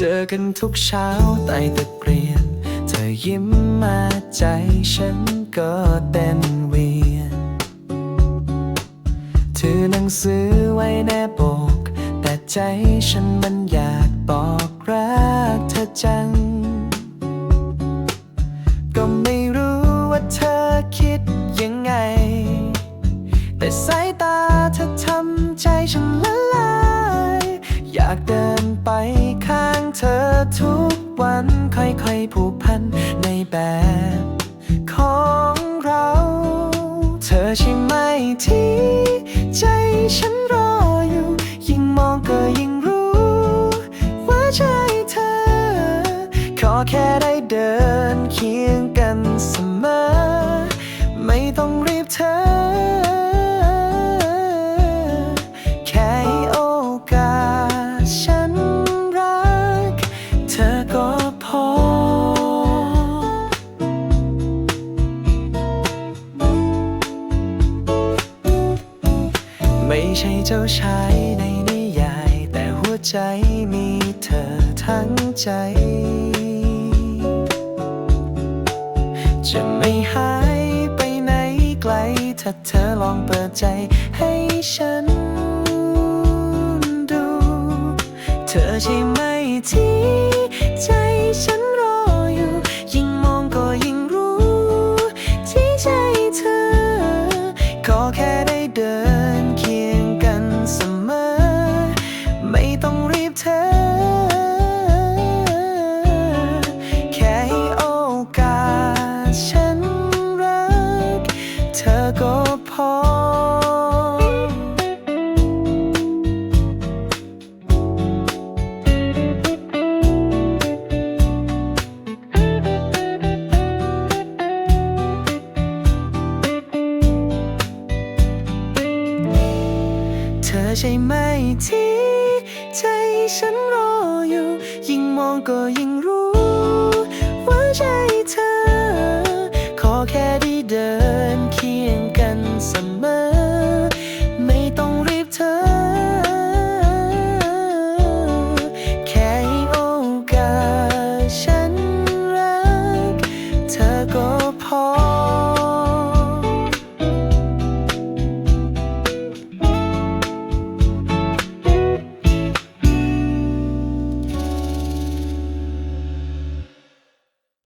เจอกันทุกเช้าใต้ตึกเรียนเธอยิ้มมาใจฉันก็เต้นเวียนถือหนังสือไว้แนบปกแต่ใจฉันมันอยากบอกรักเธอจัง ก็ไม่รู้ว่าเธอคิดยังไง แต่สายตาเธอทำใจฉันละลาย อยากเดินไปข้า ทุกวันค่อยๆผูกพันในแบบของเรา เธอใช่ไหมที่ใจฉันรออยู่ ยิ่งมองก็ยิ่งรู้ ว่าใช่เธอ ขอแค่ได้เดินเคียงกันเสมอ ไม่ใช่เจ้าชายในนิยาย แต่หัวใจมีเธอทั้งใจ จะไม่หายไปไหนไกล ถ้าเธอลองเปิดใจให้ฉันดู เธอใช่ไหมที่ พอ เธอใช่ไหมที่ใจฉันรออยู่ ยิ่งมองก็ยิ่งรู้